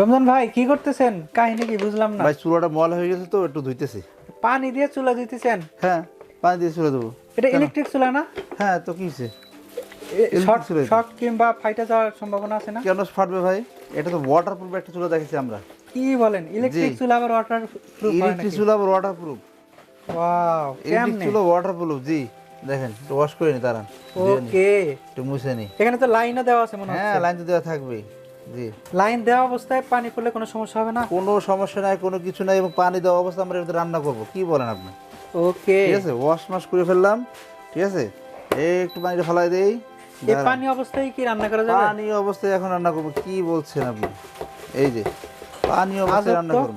রমজান ভাই কি করতেছেন? কাহিনী কি বুঝলাম না। ভাই চুলাটা ময়লা হয়ে গেছে তো একটু ধুইতেছি। পানি দিয়ে চুলা দিতেছেন হ্যাঁ পানি দিয়ে চুলা দেবো এটা ইলেকট্রিক চুলা না? হ্যাঁ তো কি হয়েছে? শর্ট কিংবা ফাইটা যাওয়ার সম্ভাবনা আছে না? কেন ফাটবে ভাই? এটা তো ওয়াটার প্রুফ একটা চুলা দেখেছি আমরা। কি বলেন ইলেকট্রিক চুলা আবার ওয়াটার প্রুফ ইলেকট্রিক চুলা আবার ওয়াটার প্রুফ ওয়াও ইলেকট্রিক কেমনে? চুলা ওয়াটার প্রুফ জি। দেখেন একটু ওয়াশ করে নি নি, ওকে একটু মুছে নি। এখানে তো লাইনও দেওয়া আছে মনে হচ্ছে। হ্যাঁ লাইন তো দেওয়া থাকবেই। জি। লাইন দেওয়া অবস্থায় পানি পড়লে কোনো সমস্যা হবে না? কোনো সমস্যা নাই কোনো কিছু নাই এবং পানি দেওয়া অবস্থা আমরা এটাতে রান্না করব। কি বলেন আপনি? ওকে। ঠিক আছে ওয়াশ মাশ করে ফেললাম। ঠিক আছে এই একটু পানিটা ফেলাই দেই। এই পানি অবস্থায় কি রান্না করা যাবে? পানি অবস্থায় এখন রান্না করব। কি বলছেন আপনি? এই যে পানি অবস্থায় রান্না। করব।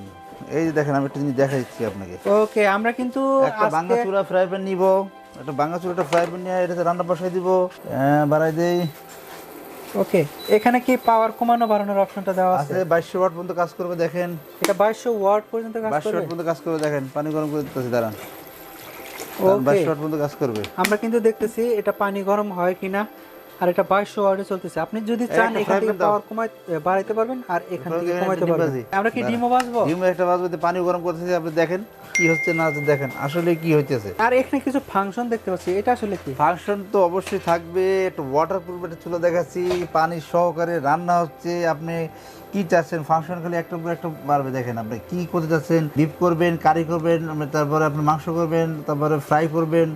এই যে দেখেন আমি একটা জিনিস দেখা দিচ্ছি আপনাকে। ওকে আমরা কিন্তু একটা আজকে চুলা ফ্রাই প্যান নিব। একটা বাঙ্গা চুলাটা ফ্রাই প্যান নিয়ে এটাতে রান্না বসাই দিব। বাড়াই দেই। ওকে এখানে কি পাওয়ার কমানো বাড়ানোর অপশনটা দেওয়া আছে? আছে বাইশশো ওয়াট পর্যন্ত কাজ করবে দেখেন। এটা 2200 ওয়াট পর্যন্ত কাজ করবে 2200 ওয়াট পর্যন্ত কাজ করবে দেখেন পানি গরম করে দিতেছি দাঁড়ান। ওকে 2200 ওয়াট পর্যন্ত কাজ করবে। আমরা কিন্তু দেখতেছি এটা পানি গরম হয় কিনা। আর এটা 2200 ওয়াটে চলতেছে। আপনি যদি চান এখান থেকে। পাওয়ার কমাই বাড়াইতে পারবেন আর এখান থেকে কমাইতে পারবেন। আমরা কি। ডিমও বাজবো ডিম একটা বাজবে পানি গরম করতেছি আপনি দেখেন কি হচ্ছে না হচ্ছে দেখেন আসলে কি হইতেছে। আর এখানে কিছু ফাংশন দেখতে পাচ্ছি। এটা আসলে কি? ফাংশন তো অবশ্যই থাকবে। একটা ওয়াটার প্রুফ একটা চুলা দেখাচ্ছি। পানি সহকারে রান্না হচ্ছে। আপনি কি চাচ্ছেন? ফাংশন খালি একটা পর একটা বাড়বে। দেখেন আপনি কি করতে চাচ্ছেন? ডিপ করবেন কারি করবেন তারপরে আপনি মাংস করবেন তারপরে ফ্রাই করবেন।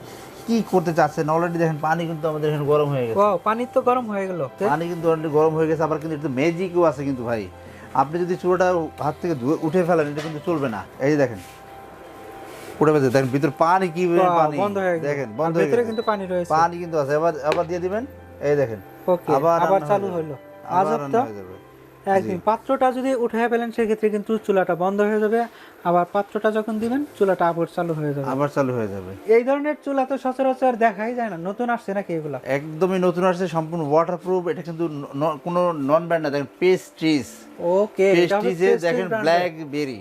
কি করতে চাচ্ছেন? অলরেডি দেখেন পানি কিন্তু আমাদের এখানে গরম হয়ে গেছে। ওয়াও পানি তো গরম হয়ে গেল। পানি কিন্তু অলরেডি গরম হয়ে গেছে আবার কিন্তু একটু ম্যাজিকও আছে কিন্তু ভাই। আপনি যদি চুলাটা হাত থেকে ধুয়ে উঠে ফেলেন এটা কিন্তু চলবে না। এই যে দেখেন। উঠে ফেলছে। দেখেন ভিতর পানি কি পানি? বন্ধ হয়ে গেল দেখেন বন্ধ হয়ে ভেতরে গেছে। কিন্তু পানি রয়েছে। পানি কিন্তু আছে। আবার আবার দিয়ে দিবেন। এই দেখেন। ওকে আবার আবার চালু হলো। আজব তো। একদিন পাত্রটা যদি উঠে ফেলেন সেক্ষেত্রে কিন্তু চুলাটা বন্ধ হয়ে যাবে। আবার পাত্রটা যখন দিবেন চুলাটা আবার চালু হয়ে যাবে। আবার চালু হয়ে যাবে। এই ধরনের চুলা তো সচরাচর দেখাই যায় না। নতুন আসছে নাকি এগুলা? একদমই নতুন আসছে সম্পূর্ণ ওয়াটারপ্রুফ এটা কিন্তু কোনো নন ব্র্যান্ড না দেখেন পেস্ট্রিজ ওকে পেস্ট্রিজে দেখেন। ব্ল্যাকবেরি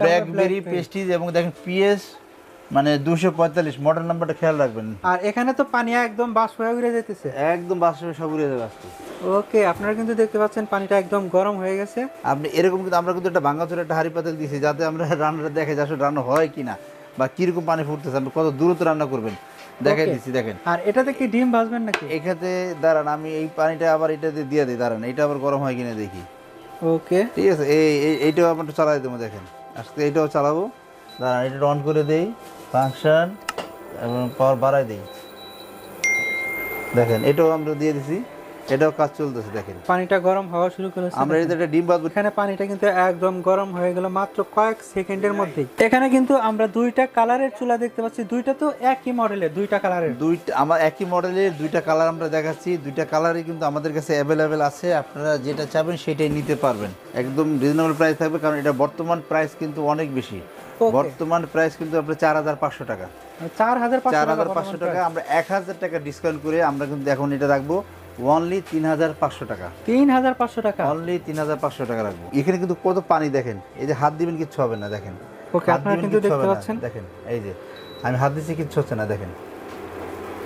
ব্ল্যাকবেরি পেস্ট্রিজ এবং দেখেন পিএস মানে দুশো পঁয়তাল্লিশ মডেল নাম্বারটা খেয়াল রাখবেন। আর এখানে তো পানি একদম বাষ্প হয়ে উড়ে যেতেছে। একদম বাস্তবে সব উড়ে যাবে আজকে। ওকে আপনারা কিন্তু দেখতে পাচ্ছেন পানিটা একদম গরম হয়ে গেছে। আপনি এরকম কিন্তু আমরা কিন্তু একটা ভাঙাচোর একটা হাড়ি পাতিল দিয়েছি যাতে আমরা রান্নাটা দেখে যে আসলে রান্না হয় কিনা বা কীরকম পানি ফুটতেছে আপনি কত দূরত্ব রান্না করবেন। দেখাই Okay. দিচ্ছি দেখেন। আর এটাতে কি ডিম ভাজবেন নাকি? এখানে দাঁড়ান আমি এই পানিটা আবার এটাতে দিয়ে দিই দাঁড়ান এটা আবার গরম হয় কিনা দেখি। ওকে। ঠিক আছে এই এই- এইটাও আমরা একটু চালাই দেবো দেখেন। আজকে এইটাও চালাবো। দাঁড়ান এটা অন করে দেই। ফাংশন এবং পাওয়ার বাড়াই দেই। দেখেন এটাও আমরা দিয়ে দিছি এটাও কাজ চলতেছে দেখেন। পানিটা গরম হওয়া শুরু করেছে। আমরা এটাতে একটা ডিম বাঁধবো এখানে পানিটা কিন্তু একদম গরম হয়ে গেল মাত্র কয়েক সেকেন্ডের মধ্যেই। এখানে কিন্তু আমরা দুইটা কালারের চুলা দেখতে পাচ্ছি। দুইটা তো একই মডেলের দুইটা কালারের। দুইটা আমার একই মডেলের দুইটা কালার আমরা দেখাচ্ছি। দুইটা কালারই কিন্তু আমাদের কাছে অ্যাভেলেবেল আছে। আপনারা যেটা চাবেন সেটাই নিতে পারবেন। একদম রিজনেবল প্রাইস থাকবে কারণ এটা বর্তমান প্রাইস কিন্তু অনেক বেশি. বর্তমান প্রাইস কিন্তু আপনার চার হাজার পাঁচশো টাকা। চার হাজার চার হাজার পাঁচশো টাকা আমরা এক হাজার টাকা ডিসকাউন্ট করে আমরা কিন্তু এখন এটা রাখব। অনলি তিন হাজার পাঁচশো টাকা। তিন হাজার পাঁচশো টাকা? অনলি তিন হাজার পাঁচশো টাকা রাখব। এখানে কিন্তু কত পানি দেখেন এই যে হাত দিবেন কিচ্ছু হবে না দেখেন। ওকে আপনারা কিন্তু দেখতে পাচ্ছেন। দেখেন এই যে আমি হাত দিচ্ছি কিচ্ছু হচ্ছে না দেখেন।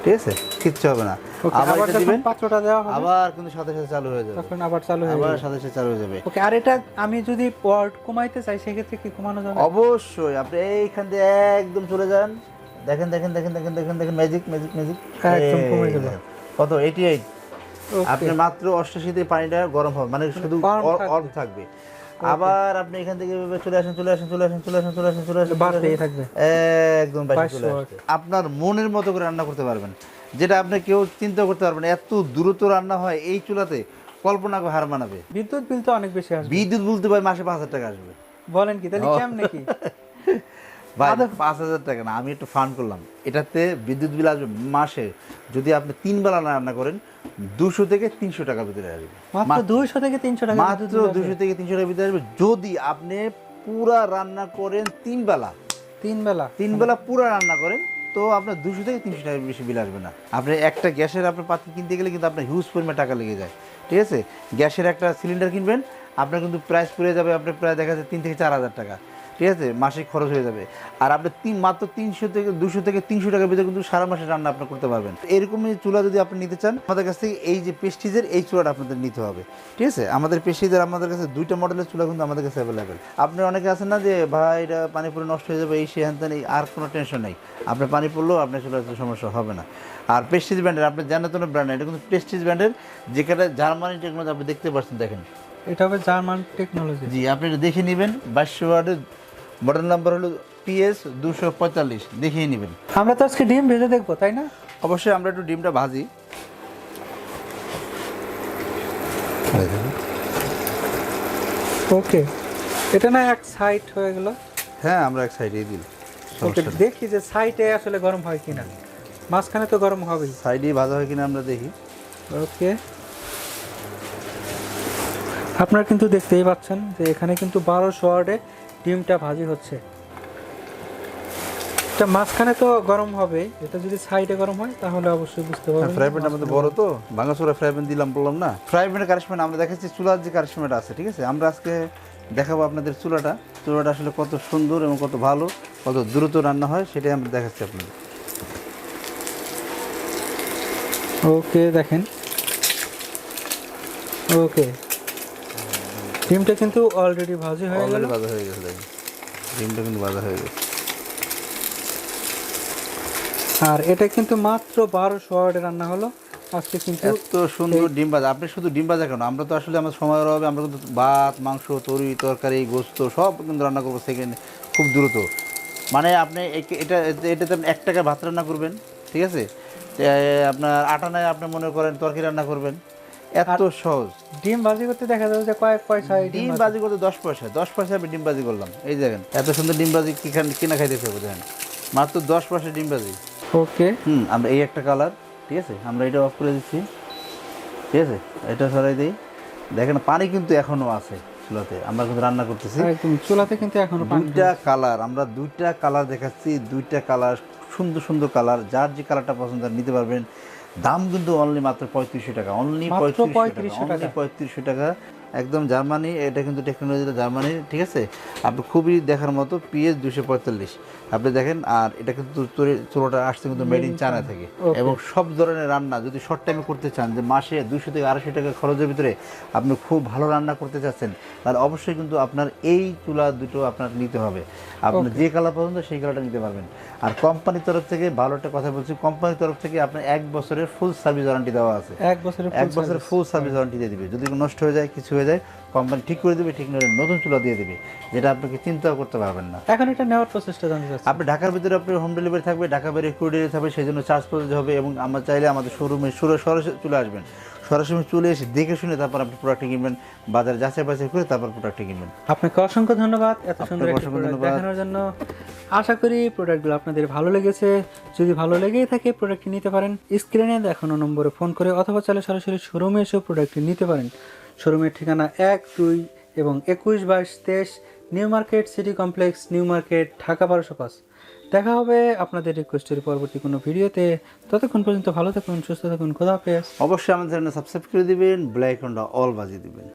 ঠিক আছে? কিচ্ছু হবে না। আবার এটা দিবেন পাত্রটা দেওয়া হবে? আবার কিন্তু সাথে সাথে চালু হয়ে যাবে। তখন আবার চালু হয়ে আবার সাথে সাথে চালু হয়ে যাবে। ওকে আর এটা আমি যদি পট কমাইতে চাই সেক্ষেত্রে কি কমানো যাবে? অবশ্যই আপনি এইখান দিয়ে একদম চলে যান। দেখেন দেখেন দেখেন দেখেন দেখেন দেখেন ম্যাজিক ম্যাজিক ম্যাজিক একদম কমে যাবে। কত? এইটি এইট ওকে আপনি মাত্র অষ্টাশিতে পানিটা গরম হবে মানে শুধু গরম থাকবে। অল্প থাকবে। আবার আপনি এখান থেকে এভাবে চলে আসেন চলে আসেন চলে আসেন চলে আসেন চলে আসেন চলে আসেন বাড়তেই। থাকবে। একদম বাইশশো চলে আসবে। আপনার মনের মতো করে রান্না করতে পারবেন। যেটা আপনি কেউ চিন্তা করতে পারবেন। এত দ্রুত রান্না হয় এই চুলাতে কল্পনা করে হার মানাবে। বিদ্যুৎ বিল তো অনেক বেশি আসবে। বিদ্যুৎ বলতে পারে মাসে পাঁচ হাজার টাকা আসবে। বলেন কি তাহলে কেমন নাকি ভাই পাঁচ হাজার টাকা না আমি একটু ফান্ড করলাম। এটাতে বিদ্যুৎ বিল আসবে মাসে যদি আপনি তিন বেলা রান্না করেন দুশো থেকে তিনশো টাকার ভিতরে আসবে। মাত্র দুইশো থেকে তিনশো টাকা মাত্র দুশো থেকে তিনশো টাকার ভিতরে আসবে। যদি আপনি পুরা রান্না করেন তিন বেলা তিন বেলা। তিন বেলা পুরা রান্না করেন তো আপনার দুশো থেকে তিনশো টাকার বেশি বিল আসবে না। আপনি একটা গ্যাসের আপনার পাত্র কিনতে গেলে কিন্তু আপনার হিউজ পরিমাণ টাকা লেগে যায়। ঠিক আছে? গ্যাসের একটা সিলিন্ডার কিনবেন, আপনার কিন্তু প্রাইস পড়ে যাবে আপনার প্রায় দেখা যাচ্ছে তিন থেকে চার হাজার টাকা। ঠিক আছে? মাসিক খরচ হয়ে যাবে। আর আপনি তিন মাত্র তিনশো থেকে দুশো থেকে তিনশো টাকার ভিতরে কিন্তু সারা মাসে রান্না আপনি করতে পারবেন। এরকমই চুলা যদি আপনি নিতে চান আমাদের কাছ থেকে এই যে পেস্টিজের এই চুলাটা আপনাদের নিতে হবে। ঠিক আছে? আমাদের পেস্টিজের আমাদের কাছে দুইটা মডেলের চুলা কিন্তু আমাদের কাছে অ্যাভেলেবেল আপনি অনেকে আছেন না যে ভাই এটা পানি পড়ে নষ্ট হয়ে যাবে এই সে হ্যান এই আর কোনো টেনশন নেই। আপনার পানি পড়লেও আপনার চুলাতে সমস্যা হবে না। আর পেস্টিজ ব্র্যান্ডের আপনি জানেন তো ব্র্যান্ড এটা কিন্তু পেস্টিজ ব্র্যান্ডের যেখানে জার্মানি টেকনোলজি আপনি দেখতে পাচ্ছেন দেখেন। এটা হবে জার্মান টেকনোলজি জি আপনি এটা দেখে নেবেন বাইশশো ওয়ার্ডের মডেল নাম্বার হলো পিএস দুশো পঁয়তাল্লিশ। দেখিয়ে নেবেন। আমরা তো আজকে ডিম ভেজে দেখব তাই না? অবশ্যই আমরা একটু ডিমটা ভাজি। ওকে। এটা না এক সাইড হয়ে গেল? হ্যাঁ আমরা এক সাইডে দিল ওকে দেখি যে সাইডে আসলে গরম হয় কিনা। মাঝখানে তো গরম হবেই। সাইডে ভাজা হয় কিনা আমরা দেখি। ওকে। আপনারা কিন্তু দেখতেই পাচ্ছেন যে এখানে কিন্তু বারোশো ওয়ার্ডে ডিমটা ভাজি হচ্ছে। এটা মাঝখানে তো গরম হবে এটা যদি সাইডে গরম হয় তাহলে অবশ্যই বুঝতে পারবেন। ফ্রাই প্যানটা আমাদের বড় তো ভাঙাচোরা ফ্রাই প্যান দিলাম বললাম না। ফ্রাই প্যানের কারিশমেন্ট আমরা দেখাচ্ছি চুলার যে কারিশমেন্ট আছে ঠিক আছে? আমরা আজকে দেখাবো আপনাদের চুলাটা। চুলাটা আসলে কত সুন্দর এবং কত ভালো কত দ্রুত রান্না হয় সেটাই আমরা দেখাচ্ছি আপনাদের। ওকে দেখেন। ওকে। ডিমটা কিন্তু অলরেডি ভাজি হয়ে গেল। ভাজা হয়ে গেছে দেখেন। ডিমটা কিন্তু ভাজা হয়ে গেছে। আর এটা কিন্তু মাত্র বারোশো ওয়ার্ডে রান্না হলো। আজকে কিন্তু এত সুন্দর ডিম ভাজা। আপনি শুধু ডিম ভাজা কেন? আমরা তো আসলে আমার সময়ের অভাবে আমরা কিন্তু ভাত মাংস তরি তরকারি গোস্ত সব কিন্তু রান্না করব সেকেন্ড খুব দ্রুত। মানে আপনি এটা এটাতে আপনি এক টাকা ভাত রান্না করবেন ঠিক আছে? আপনার আটা নাই আপনি মনে করেন তরকারি রান্না করবেন। এত সহজ। ডিম ভাজি করতে দেখা যাবে যে কয়েক পয়সায় ডিম করতে দশ পয়সা দশ পয়সা আমি ডিম করলাম। এই দেখেন এত সুন্দর ডিম কিনা খাইতে পারব দেখেন। মাত্র দশ পয়সা ডিম ওকে। হুম আমরা এই একটা কালার ঠিক আছে? আমরা এটা অফ করে দিচ্ছি। ঠিক আছে? এটা সরাই দিই। দেখেন পানি কিন্তু এখনও আছে চুলাতে। আমরা কিন্তু রান্না করতেছি। চুলাতে কিন্তু এখনও দুইটা কালার আমরা দুইটা কালার দেখাচ্ছি। দুইটা কালার সুন্দর সুন্দর কালার যার যে কালারটা পছন্দ নিতে পারবেন। দাম কিন্তু অনলি মাত্র পঁয়ত্রিশশো টাকা অনলি পঁয়ত্রিশশো টাকা টাকা। অনলি পঁয়ত্রিশশো টাকা একদম জার্মানি এটা কিন্তু টেকনোলজিটা জার্মানি ঠিক আছে? আপনি খুবই দেখার মতো পিএস দুশো পঁয়তাল্লিশ। আপনি দেখেন আর এটা কিন্তু চুলোটা আসছে কিন্তু মেড ইন চায়না থেকে। এবং সব ধরনের রান্না যদি শর্ট টাইমে করতে চান যে মাসে দুশো থেকে আড়াইশো টাকা খরচের ভিতরে আপনি খুব ভালো রান্না করতে চাচ্ছেন তাহলে অবশ্যই কিন্তু আপনার এই চুলা দুটো আপনার নিতে হবে। আপনার যে কালার পছন্দ সেই কালারটা নিতে পারবেন। আর কোম্পানির তরফ থেকে ভালো একটা কথা বলছি কোম্পানির তরফ থেকে আপনার এক বছরের ফুল সার্ভিস ওয়ারেন্টি দেওয়া আছে। এক বছরের এক বছরের ফুল সার্ভিস ওয়ারেন্টি দিয়ে দিবে। যদি নষ্ট হয়ে যায় কিছু হয়ে যায় কোম্পানি ঠিক করে দেবে ঠিক নয় নতুন চুলা দিয়ে দেবে যেটা আপনাকে চিন্তাও করতে পারবেন না। এখন এটা নেওয়ার প্রসেসটা জানতে চাচ্ছি। আপনি ঢাকার ভিতরে আপনি হোম ডেলিভারি থাকবে ঢাকা বাইরে কুরিয়ারে থাকবে সেই জন্য চার্জ প্রযোজ্য হবে এবং আমরা চাইলে আমাদের শোরুমে সুরে সরাসরি চলে আসবেন। সরাসরি চলে এসে দেখে শুনে তারপর আপনি প্রোডাক্টটি কিনবেন বাজার যাচাই বাছাই করে তারপর প্রোডাক্টটি কিনবেন। আপনাকে অসংখ্য ধন্যবাদ এত সুন্দর। দেখানোর জন্য। আশা করি প্রোডাক্টগুলো আপনাদের ভালো লেগেছে। যদি ভালো লেগেই থাকে প্রোডাক্টটি নিতে পারেন স্ক্রিনে দেখানো নম্বরে ফোন করে অথবা চাইলে সরাসরি শোরুমে এসেও প্রোডাক্টটি নিতে পারেন। শোরুমের ঠিকানা এক, দুই এবং একুশ বাইশ তেইশ new market city complex, new market, Dhaka বারোশো পাঁচ। দেখা হবে আপনাদের রিকোয়েস্টের পরবর্তী কোনো ভিডিওতে। ততক্ষণ পর্যন্ত ভালো থাকুন, সুস্থ থাকুন, খোদা হাফেজ। অবশ্যই আমাদের সাবস্ক্রাইব করে দিবেন ব্ল্যাক অল বাজিয়ে দিবেন।